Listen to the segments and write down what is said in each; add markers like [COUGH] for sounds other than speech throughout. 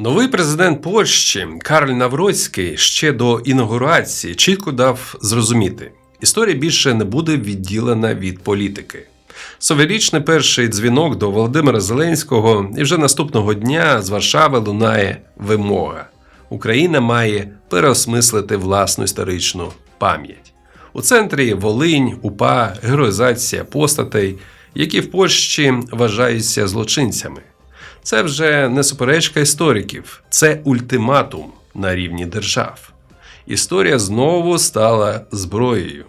Новий президент Польщі Карль Навроцький ще до інаугурації чітко дав зрозуміти, історія більше не буде відділена від політики. Совєрічний перший дзвінок до Володимира Зеленського, і вже наступного дня з Варшави лунає вимога. Україна має переосмислити власну історичну пам'ять. У центрі Волинь, УПА, героїзація постатей, які в Польщі вважаються злочинцями. Це вже не суперечка істориків, це ультиматум на рівні держав. Історія знову стала зброєю.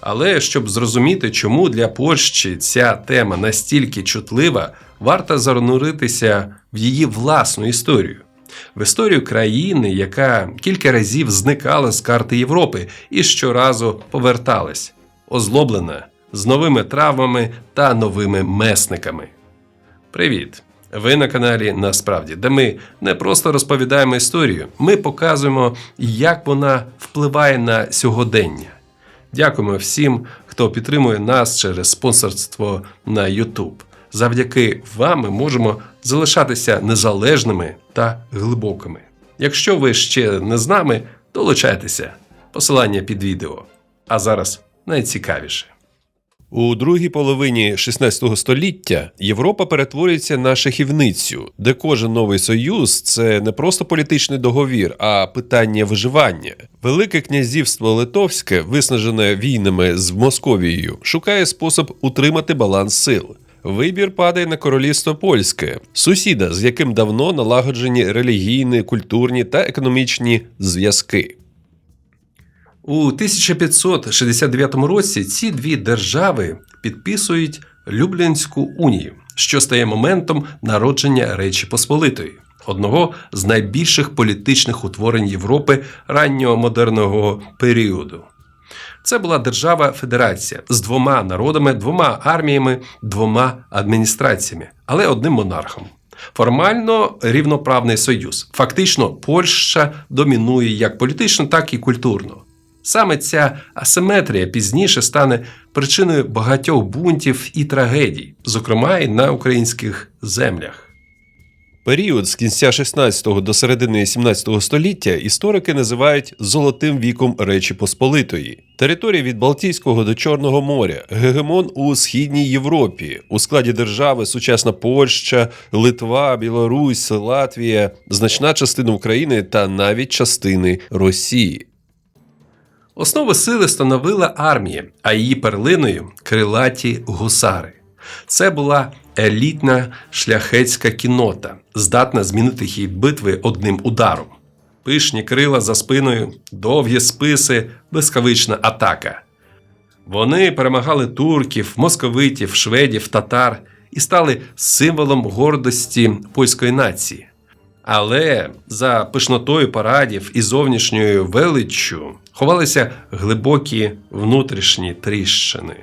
Але щоб зрозуміти, чому для Польщі ця тема настільки чутлива, варто зануритися в її власну історію, в історію країни, яка кілька разів зникала з карти Європи і щоразу поверталась, озлоблена з новими травмами та новими месниками. Привіт! Ви на каналі Насправді, де ми не просто розповідаємо історію, ми показуємо, як вона впливає на сьогодення. Дякуємо всім, хто підтримує нас через спонсорство на YouTube. Завдяки вам ми можемо залишатися незалежними та глибокими. Якщо ви ще не з нами, долучайтеся. Посилання під відео. А зараз найцікавіше. У другій половині 16 століття Європа перетворюється на шахівницю, де кожен новий союз це не просто політичний договір, а питання виживання. Велике князівство Литовське, виснажене війнами з Московією, шукає спосіб утримати баланс сил. Вибір падає на королівство польське, сусіда, з яким давно налагоджені релігійні, культурні та економічні зв'язки. У 1569 році ці дві держави підписують Люблінську унію, що стає моментом народження Речі Посполитої, одного з найбільших політичних утворень Європи раннього модерного періоду. Це була держава-федерація з двома народами, двома арміями, двома адміністраціями, але одним монархом. Формально рівноправний союз. Фактично, Польща домінує як політично, так і культурно. Саме ця асиметрія пізніше стане причиною багатьох бунтів і трагедій, зокрема і на українських землях. Період з кінця 16 до середини 17 століття історики називають золотим віком Речі Посполитої. Територія від Балтійського до Чорного моря, гегемон у східній Європі, у складі держави сучасна Польща, Литва, Білорусь, Латвія, значна частина України та навіть частини Росії. Основу сили становила армія, а її перлиною крилаті гусари. Це була елітна шляхетська кінота, здатна змінити хід битви одним ударом. Пишні крила за спиною, довгі списи, блискавична атака. Вони перемагали турків, московитів, шведів, татар і стали символом гордості польської нації. Але за пишнотою парадів і зовнішньою величчю ховалися глибокі внутрішні тріщини.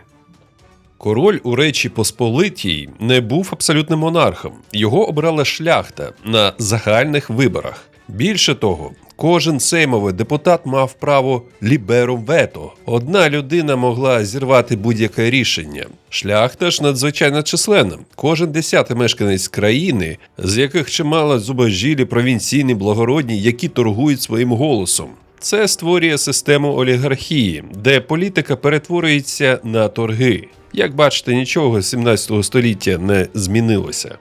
Король у Речі Посполитій не був абсолютним монархом. Його обирала шляхта на загальних виборах. Більше того, кожен сеймовий депутат мав право ліберум вето. Одна людина могла зірвати будь-яке рішення. Шляхта ж надзвичайно численна. Кожен десятий мешканець країни, з яких чимало зубожілі провінційні благородні, які торгують своїм голосом. Це створює систему олігархії, де політика перетворюється на торги. Як бачите, нічого з 17 століття не змінилося.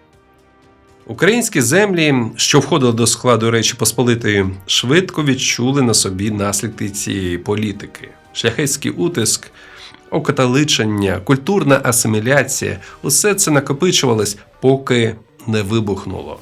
Українські землі, що входили до складу Речі Посполитої, швидко відчули на собі наслідки цієї політики. Шляхетський утиск, окатоличення, культурна асиміляція усе це накопичувалось, поки не вибухнуло.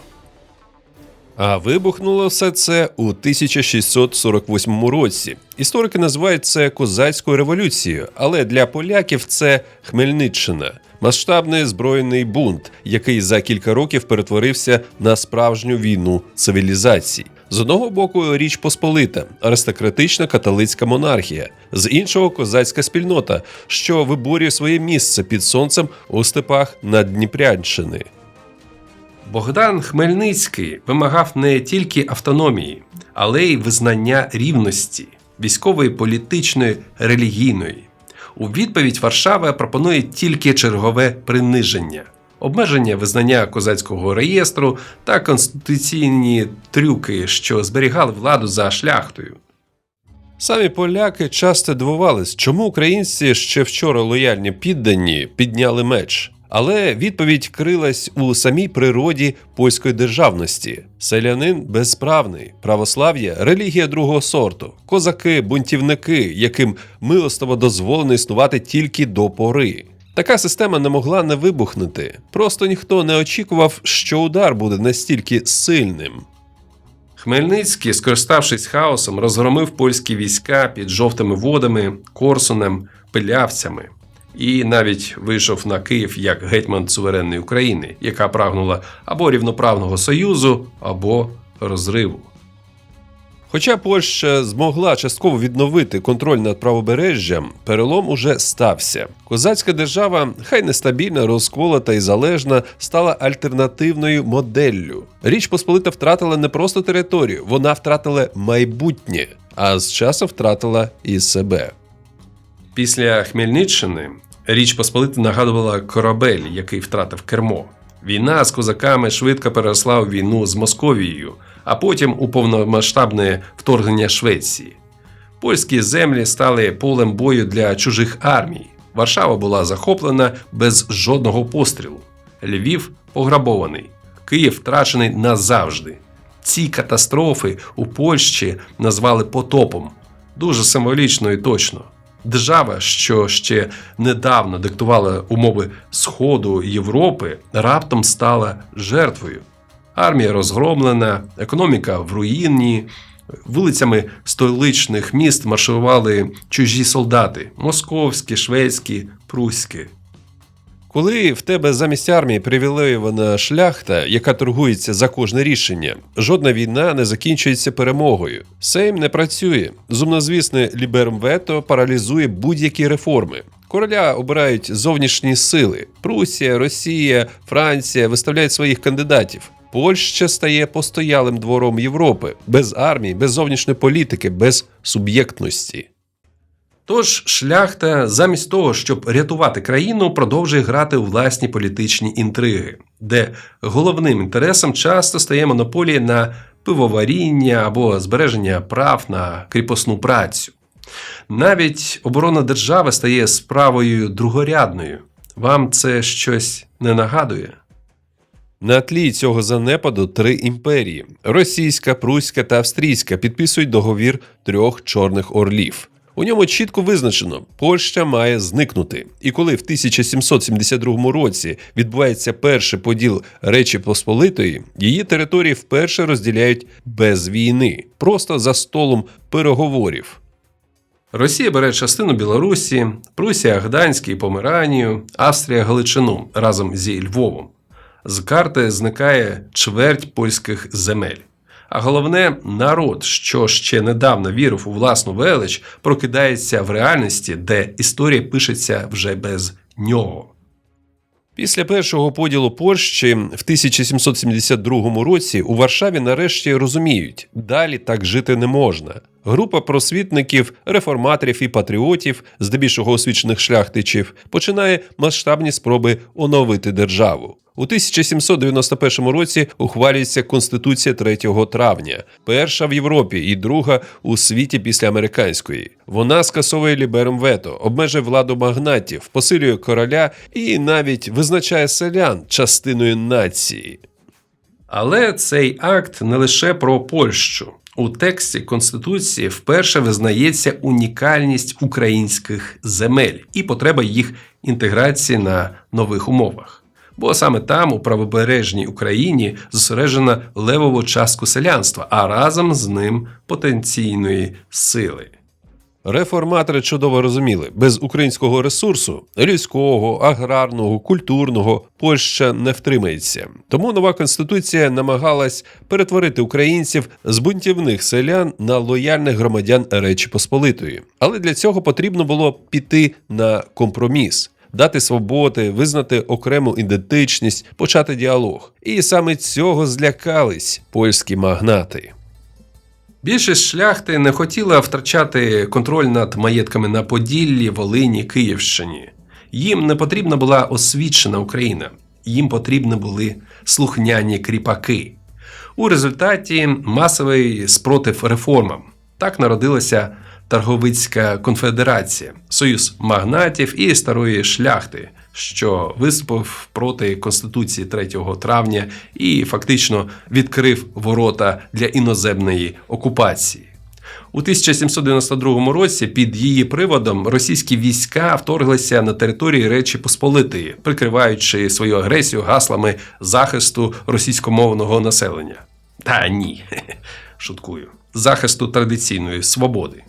А вибухнуло все це у 1648 році. Історики називають це козацькою революцією, але для поляків це Хмельниччина, масштабний збройний бунт, який за кілька років перетворився на справжню війну цивілізацій. З одного боку Річ Посполита, аристократична католицька монархія, з іншого козацька спільнота, що виборює своє місце під сонцем у степах Наддніпрянщини. Богдан Хмельницький вимагав не тільки автономії, але й визнання рівності військової, політичної, релігійної. У відповідь Варшава пропонує тільки чергове приниження. обмеження визнання козацького реєстру та конституційні трюки, що зберігали владу за шляхтою. Самі поляки часто дивувались, чому українці ще вчора лояльні піддані підняли меч. Але відповідь крилась у самій природі польської державності. Селянин безправний, православ'я релігія другого сорту, козаки, бунтівники, яким милостово дозволено існувати тільки до пори. Така система не могла не вибухнути. Просто ніхто не очікував, що удар буде настільки сильним. Хмельницький, скориставшись хаосом, розгромив польські війська під жовтими водами, Корсунем, Пилявцями. І навіть вийшов на Київ як гетьман суверенної України, яка прагнула або рівноправного союзу, або розриву. Хоча Польща змогла частково відновити контроль над правобережжям, перелом уже стався. Козацька держава, хай нестабільна, розколота і залежна, стала альтернативною моделлю. Річ Посполита втратила не просто територію, вона втратила майбутнє, а з часом втратила і себе. Після Хмельниччини Річ Посполита нагадувала корабель, який втратив кермо. Війна з козаками швидко переросла у війну з Московією, а потім у повномасштабне вторгнення Швеції. Польські землі стали полем бою для чужих армій. Варшава була захоплена без жодного пострілу. Львів пограбований, Київ втрачений назавжди. Ці катастрофи у Польщі назвали потопом. Дуже символічно і точно. Держава, що ще недавно диктувала умови Сходу Європи, раптом стала жертвою. Армія розгромлена, економіка в руїні. Вулицями столичних міст марширували чужі солдати московські, шведські, пруські. Коли в тебе замість армії привілеювана шляхта, яка торгується за кожне рішення, жодна війна не закінчується перемогою. Сейм не працює. Зумнозвісне ліберм вето паралізує будь-які реформи. Короля обирають зовнішні сили. Прусія, Росія, Франція виставляють своїх кандидатів. Польща стає постоялим двором Європи без армії, без зовнішньої політики, без суб'єктності. Тож шляхта, замість того, щоб рятувати країну, продовжує грати у власні політичні інтриги, де головним інтересом часто стає монополія на пивоваріння або збереження прав на кріпосну працю. Навіть оборона держави стає справою другорядною. Вам це щось не нагадує? На тлі цього занепаду три імперії російська, пруська та австрійська підписують договір трьох чорних орлів. У ньому чітко визначено, Польща має зникнути. І коли в 1772 році відбувається перший поділ Речі Посполитої, її території вперше розділяють без війни, просто за столом переговорів. Росія бере частину Білорусі, Прусія Гданськ і Померанію, Австрія Галичину разом зі Львовом. З карти зникає чверть польських земель. А головне, народ, що ще недавно вірив у власну велич, прокидається в реальності, де історія пишеться вже без нього. Після першого поділу Польщі в 1772 році у Варшаві нарешті розуміють, далі так жити не можна. Група просвітників, реформаторів і патріотів, здебільшого освічених шляхтичів, починає масштабні спроби оновити державу. У 1791 році ухвалюється Конституція 3 травня, перша в Європі і друга у світі після американської. Вона скасовує лібером вето, обмежує владу магнатів, посилює короля і навіть визначає селян частиною нації. Але цей акт не лише про Польщу. У тексті Конституції вперше визнається унікальність українських земель і потреба їх інтеграції на нових умовах. Бо саме там, у правобережній Україні, зосереджена левову частку селянства, а разом з ним потенційної сили. Реформатори чудово розуміли, без українського ресурсу людського, аграрного, культурного Польща не втримається. Тому нова конституція намагалась перетворити українців з бунтівних селян на лояльних громадян Речі Посполитої. Але для цього потрібно було піти на компроміс. Дати свободи, визнати окрему ідентичність, почати діалог. І саме цього злякались польські магнати. Більшість шляхти не хотіла втрачати контроль над маєтками на Поділлі, Волині, Київщині. Їм не потрібна була освічена Україна. їм потрібні були слухняні кріпаки. У результаті масовий спротив реформам. Так народилася Торговицька конфедерація, союз магнатів і старої шляхти, що виступив проти Конституції 3 травня і фактично відкрив ворота для іноземної окупації. У 1792 році під її приводом російські війська вторглися на території Речі Посполитої, прикриваючи свою агресію гаслами захисту російськомовного населення. Та ні, [LAUGHS] шуткую, захисту традиційної свободи.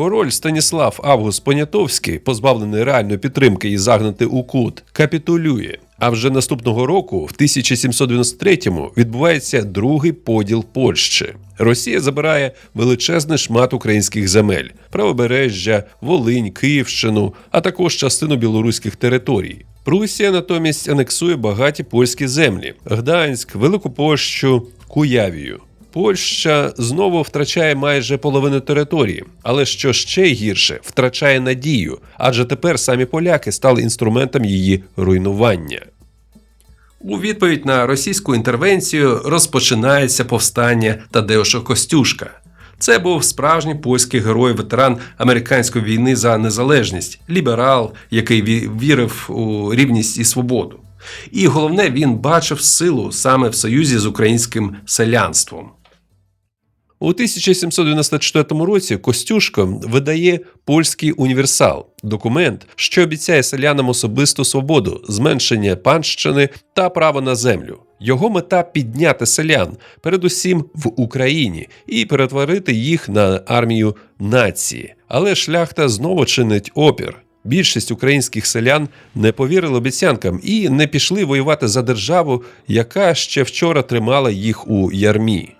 Король Станіслав Август Понятовський, позбавлений реальної підтримки і загнатий у кут, капітулює. А вже наступного року, в 1793-му, відбувається другий поділ Польщі. Росія забирає величезний шмат українських земель, правобережжя, Волинь, Київщину, а також частину білоруських територій. Прусія натомість анексує багаті польські землі: Гданськ, Велику Польщу, Куявію. Польща знову втрачає майже половину території, але що ще гірше, втрачає надію, адже тепер самі поляки стали інструментом її руйнування. У відповідь на російську інтервенцію розпочинається повстання Тадеуша Костюшка. Це був справжній польський герой, ветеран американської війни за незалежність, ліберал, який вірив у рівність і свободу. І головне, він бачив силу саме в союзі з українським селянством. У 1794 році Костюшко видає польський універсал документ, що обіцяє селянам особисту свободу, зменшення панщини та право на землю. Його мета підняти селян, передусім в Україні, і перетворити їх на армію нації. Але шляхта знову чинить опір. Більшість українських селян не повірили обіцянкам і не пішли воювати за державу, яка ще вчора тримала їх у ярмі.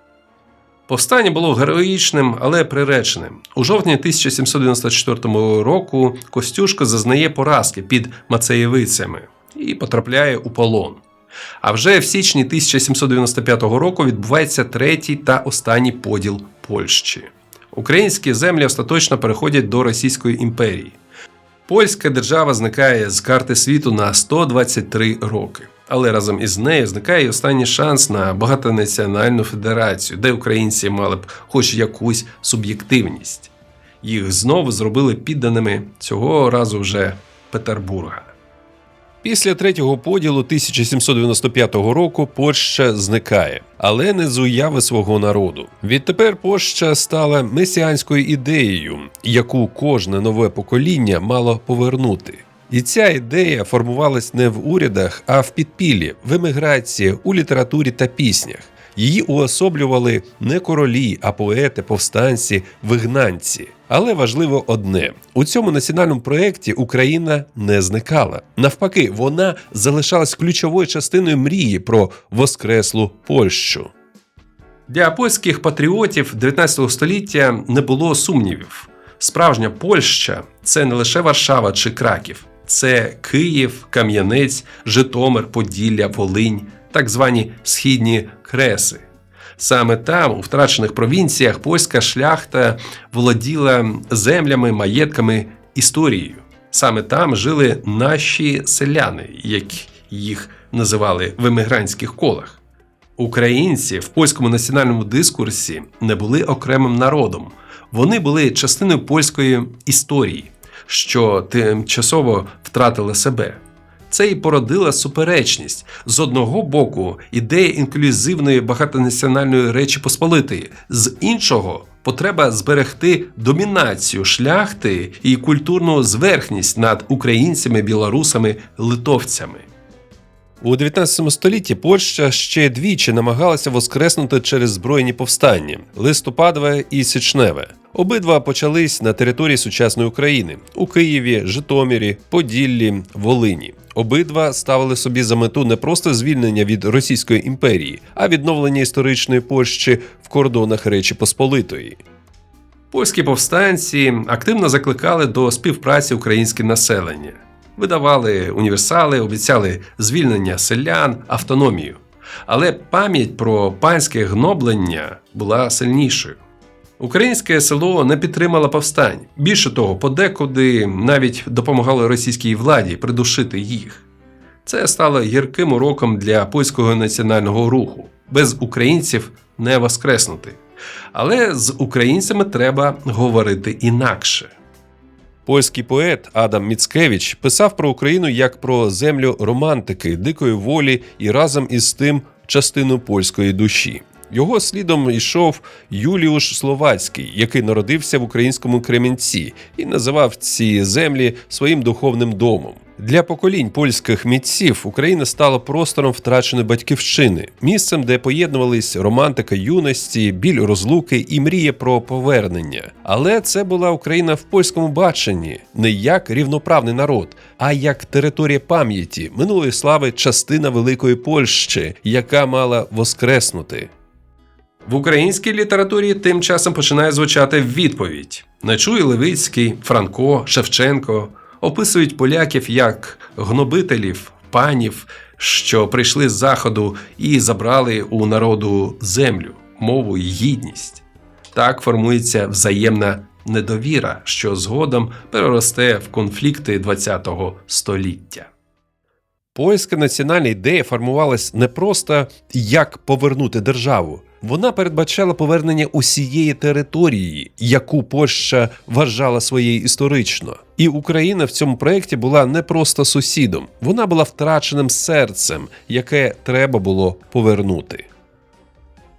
Повстання було героїчним, але приреченим. У жовтні 1794 року Костюшко зазнає поразки під Мацеєвицями і потрапляє у полон. А вже в січні 1795 року відбувається третій та останній поділ Польщі. Українські землі остаточно переходять до Російської імперії. Польська держава зникає з карти світу на 123 роки. Але разом із нею зникає і останній шанс на багатонаціональну федерацію, де українці мали б хоч якусь суб'єктивність. Їх знову зробили підданими цього разу вже Петербурга. Після третього поділу 1795 року Польща зникає, але не з уяви свого народу. Відтепер Польща стала месіанською ідеєю, яку кожне нове покоління мало повернути. І ця ідея формувалась не в урядах, а в підпіллі, в еміграції, у літературі та піснях. Її уособлювали не королі, а поети, повстанці, вигнанці. Але важливо одне: у цьому національному проєкті Україна не зникала. Навпаки, вона залишалась ключовою частиною мрії про воскреслу Польщу. Для польських патріотів 19 століття не було сумнівів. Справжня Польща це не лише Варшава чи Краків, це Київ, Кам'янець, Житомир, Поділля, Волинь, так звані східні креси. Саме там, у втрачених провінціях, польська шляхта володіла землями, маєтками, історією. Саме там жили наші селяни, як їх називали в емігрантських колах. Українці в польському національному дискурсі не були окремим народом. Вони були частиною польської історії, що тимчасово втратила себе. Це і породила суперечність з одного боку ідея інклюзивної багатонаціональної речі Посполитої, з іншого потреба зберегти домінацію шляхти і культурну зверхність над українцями, білорусами, литовцями. У 19 столітті Польща ще двічі намагалася воскреснути через збройні повстання листопадове і січневе. Обидва почались на території сучасної України у Києві, Житомирі, Поділлі, Волині. Обидва ставили собі за мету не просто звільнення від Російської імперії, а відновлення історичної Польщі в кордонах Речі Посполитої. Польські повстанці активно закликали до співпраці українське населення, видавали універсали, обіцяли звільнення селян, автономію. Але пам'ять про панське гноблення була сильнішою. Українське село не підтримало повстань. Більше того, подекуди навіть допомагало російській владі придушити їх. Це стало гірким уроком для польського національного руху. Без українців не воскреснути. Але з українцями треба говорити інакше. Польський поет Адам Міцкевич писав про Україну як про землю романтики, дикої волі і разом із тим частину польської душі. Його слідом йшов Юліуш Словацький, який народився в українському Кремінці і називав ці землі своїм духовним домом. Для поколінь польських митців Україна стала простором втраченої батьківщини, місцем, де поєднувались романтика юності, біль розлуки і мрія про повернення. Але це була Україна в польському баченні не як рівноправний народ, а як територія пам'яті минулої слави, частина великої Польщі, яка мала воскреснути. В українській літературі тим часом починає звучати відповідь. Нечуй Левицький, Франко, Шевченко описують поляків як гнобителів, панів, що прийшли з заходу і забрали у народу землю, мову і гідність. Так формується взаємна недовіра, що згодом переросте в конфлікти ХХ століття. Польська національна ідея формувалась не просто як повернути державу. Вона передбачала повернення усієї території, яку Польща вважала своєю історично. І Україна в цьому проєкті була не просто сусідом, вона була втраченим серцем, яке треба було повернути.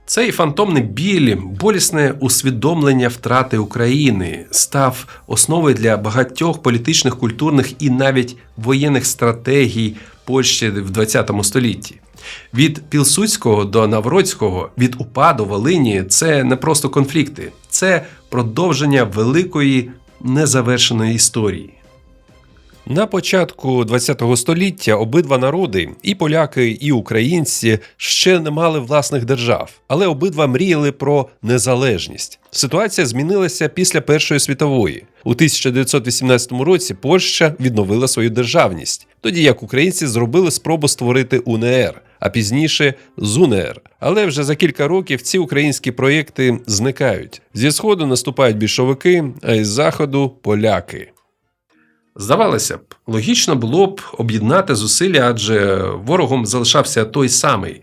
Цей фантомний біль, болісне усвідомлення втрати України став основою для багатьох політичних, культурних і навіть воєнних стратегій Польщі в ХХ столітті. Від Пілсудського до Навроцького, від упаду Волині це не просто конфлікти, це продовження великої незавершеної історії. На початку ХХ століття обидва народи, і поляки, і українці, ще не мали власних держав, але обидва мріяли про незалежність. Ситуація змінилася після Першої світової. У 1918 році Польща відновила свою державність, тоді як українці зробили спробу створити УНР, а пізніше ЗУНР. Але вже за кілька років ці українські проєкти зникають. Зі сходу наступають більшовики, а із заходу поляки. Здавалося б, логічно було б об'єднати зусилля, адже ворогом залишався той самий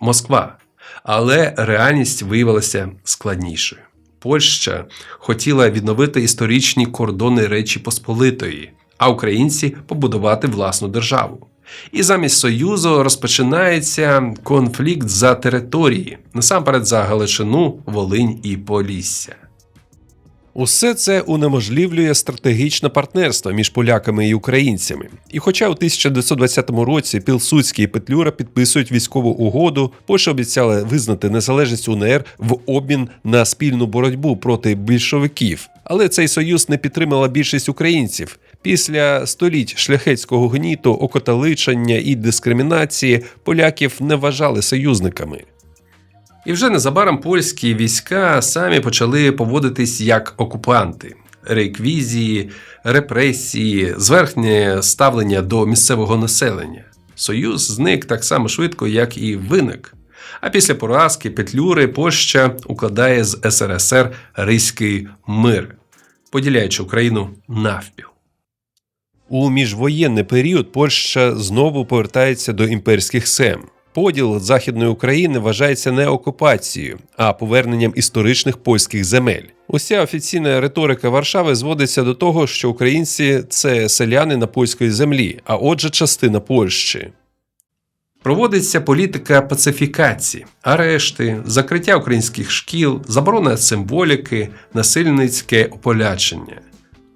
Москва. Але реальність виявилася складнішою. Польща хотіла відновити історичні кордони Речі Посполитої, а українці побудувати власну державу. І замість Союзу розпочинається конфлікт за території, насамперед за Галичину, Волинь і Полісся. Усе це унеможливлює стратегічне партнерство між поляками і українцями. І хоча у 1920 році Пілсудський і Петлюра підписують військову угоду, Польща обіцяла визнати незалежність УНР в обмін на спільну боротьбу проти більшовиків. Але цей союз не підтримала більшість українців. Після століть шляхетського гніту, окоталичення і дискримінації поляків не вважали союзниками. І вже незабаром польські війська самі почали поводитись як окупанти. Реквізії, репресії, зверхнє ставлення до місцевого населення. Союз зник так само швидко, як і виник. А після поразки Петлюри Польща укладає з СРСР Ризький мир, поділяючи Україну навпіл. У міжвоєнний період Польща знову повертається до імперських сем. Поділ Західної України вважається не окупацією, а поверненням історичних польських земель. Уся офіційна риторика Варшави зводиться до того, що українці це селяни на польської землі, а отже, частина Польщі. Проводиться політика пацифікації, арешти, закриття українських шкіл, заборона символіки, насильницьке ополячення.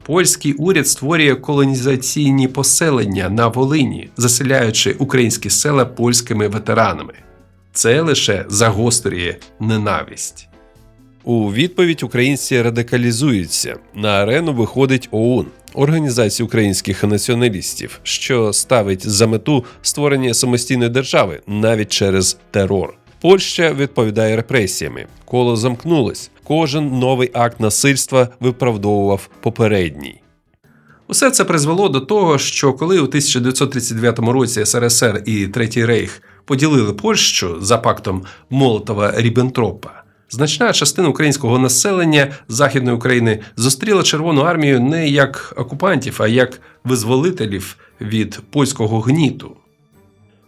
Польський уряд створює колонізаційні поселення на Волині, заселяючи українські села польськими ветеранами. Це лише загострює ненависть. У відповідь українці радикалізуються. На арену виходить ОУН Організація українських націоналістів, що ставить за мету створення самостійної держави навіть через терор. Польща відповідає репресіями. Коло замкнулось. Кожен новий акт насильства виправдовував попередній. Усе це призвело до того, що коли у 1939 році СРСР і Третій Рейх поділили Польщу за пактом Молотова Ріббентропа, значна частина українського населення Західної України зустріла Червону армію не як окупантів, а як визволителів від польського гніту.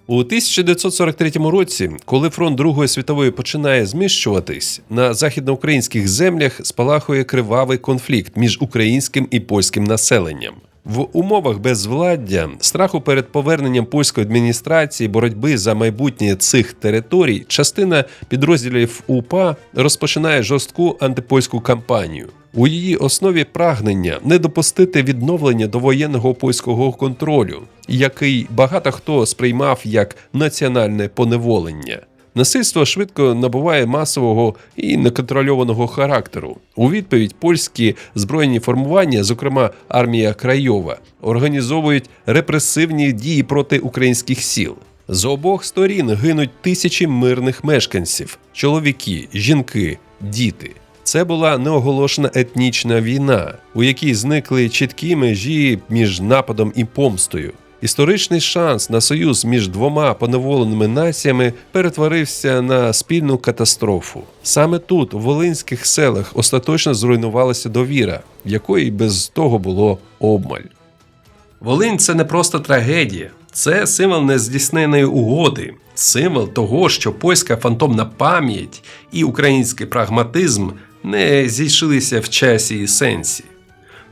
У 1943 році, коли фронт Другої світової починає зміщуватись, на західноукраїнських землях спалахує кривавий конфлікт між українським і польським населенням. В умовах безвладдя, страху перед поверненням польської адміністрації, боротьби за майбутнє цих територій, частина підрозділів УПА розпочинає жорстку антипольську кампанію. У її основі прагнення не допустити відновлення довоєнного польського контролю, який багато хто сприймав як національне поневолення. Насильство швидко набуває масового і неконтрольованого характеру. У відповідь польські збройні формування, зокрема армія Крайова, організовують репресивні дії проти українських сіл. З обох сторін гинуть тисячі мирних мешканців: чоловіки, жінки, діти. Це була неоголошена етнічна війна, у якій зникли чіткі межі між нападом і помстою. Історичний шанс на союз між двома поневоленими націями перетворився на спільну катастрофу. Саме тут, у волинських селах, остаточно зруйнувалася довіра, якої без того було обмаль. Волинь це не просто трагедія, це символ нездійсненої угоди, символ того, що польська фантомна пам'ять і український прагматизм не зійшлися в часі і сенсі.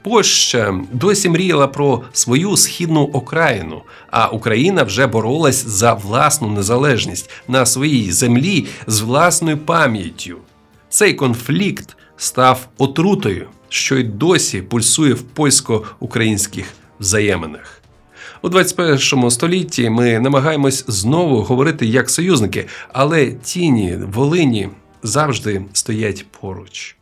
Польща досі мріяла про свою східну окраїну, а Україна вже боролась за власну незалежність на своїй землі з власною пам'яттю. Цей конфлікт став отрутою, що й досі пульсує в польсько-українських взаєминах. У 21 столітті ми намагаємось знову говорити як союзники, але тіні Волині завжди стоять поруч.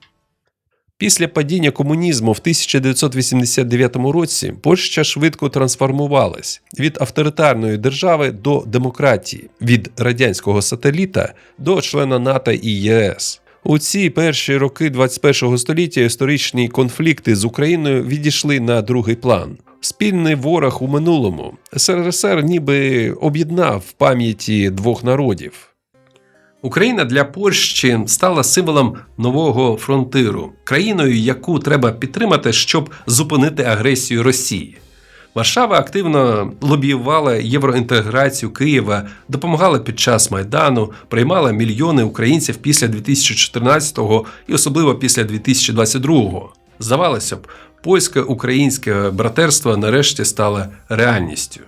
Після падіння комунізму в 1989 році Польща швидко трансформувалась від авторитарної держави до демократії, від радянського сателіта до члена НАТО і ЄС. У ці перші роки 21 століття історичні конфлікти з Україною відійшли на другий план. Спільний ворог у минулому СРСР ніби об'єднав пам'яті двох народів. Україна для Польщі стала символом нового фронтиру, країною, яку треба підтримати, щоб зупинити агресію Росії. Варшава активно лобіювала євроінтеграцію Києва, допомагала під час майдану, приймала мільйони українців після 2014-го і особливо після 2022-го. Здавалося б, польсько-українське братерство нарешті стало реальністю.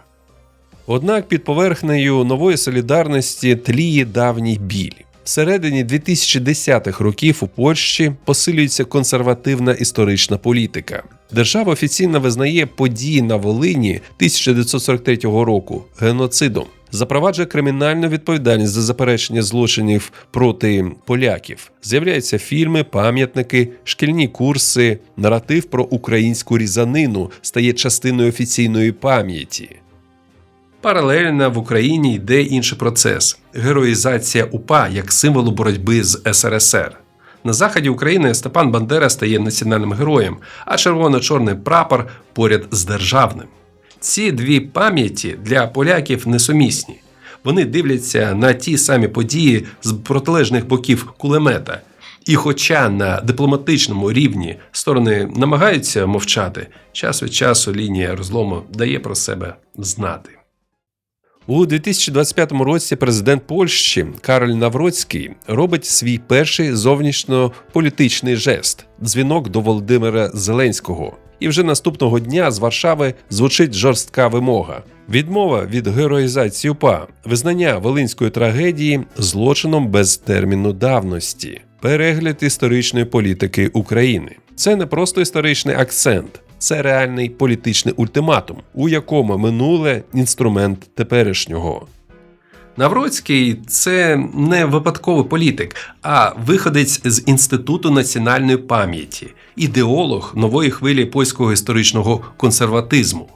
Однак під поверхнею нової солідарності тліє давній біль. Всередині 2010-х років у Польщі посилюється консервативна історична політика. Держава офіційно визнає події на Волині 1943 року геноцидом, запроваджує кримінальну відповідальність за заперечення злочинів проти поляків. З'являються фільми, пам'ятники, шкільні курси, наратив про українську різанину стає частиною офіційної пам'яті. Паралельно в Україні йде інший процес героїзація УПА як символу боротьби з СРСР. На заході України Степан Бандера стає національним героєм, а червоно-чорний прапор поряд з державним. Ці дві пам'яті для поляків несумісні. Вони дивляться на ті самі події з протилежних боків кулемета. І, хоча на дипломатичному рівні сторони намагаються мовчати, час від часу лінія розлому дає про себе знати. У 2025 році президент Польщі Кароль Навроцький робить свій перший зовнішньополітичний жест дзвінок до Володимира Зеленського. І вже наступного дня з Варшави звучить жорстка вимога: відмова від героїзації УПА, визнання волинської трагедії злочином без терміну давності, перегляд історичної політики України. Це не просто історичний акцент, це реальний політичний ультиматум, у якому минуле інструмент теперішнього. Навроцький це не випадковий політик, а виходець з Інституту національної пам'яті, ідеолог нової хвилі польського історичного консерватизму.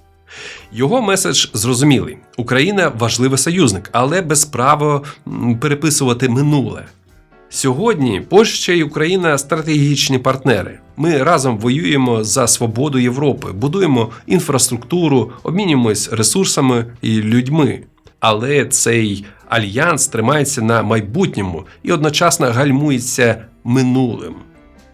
Його меседж зрозумілий: Україна важливий союзник, але без права переписувати минуле. Сьогодні Польща і Україна стратегічні партнери. Ми разом воюємо за свободу Європи, будуємо інфраструктуру, обмінюємось ресурсами і людьми. Але цей альянс тримається на майбутньому і одночасно гальмується минулим.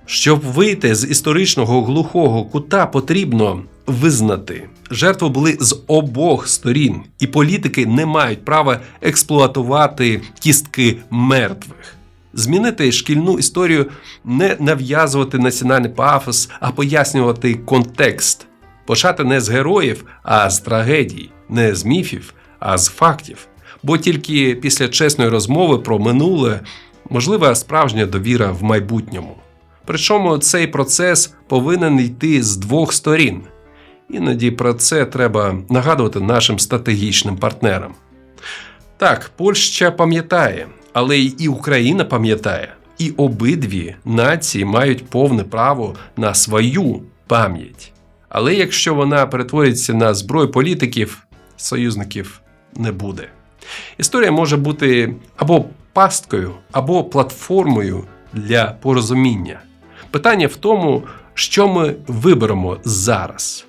Щоб вийти з історичного глухого кута, потрібно визнати, жертви були з обох сторін, і політики не мають права експлуатувати кістки мертвих. Змінити шкільну історію, не нав'язувати національний пафос, а пояснювати контекст. Почати не з героїв, а з трагедій, не з міфів, а з фактів. Бо тільки після чесної розмови про минуле можлива справжня довіра в майбутньому. Причому цей процес повинен йти з двох сторін. Іноді про це треба нагадувати нашим стратегічним партнерам. Так, Польща пам'ятає, але і Україна пам'ятає, і обидві нації мають повне право на свою пам'ять. Але якщо вона перетвориться на зброю політиків, союзників не буде. Історія може бути або пасткою, або платформою для порозуміння. Питання в тому, що ми виберемо зараз.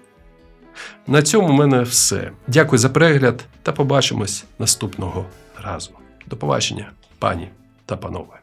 На цьому в мене все. Дякую за перегляд та побачимось наступного разу. До побачення, пані та панове.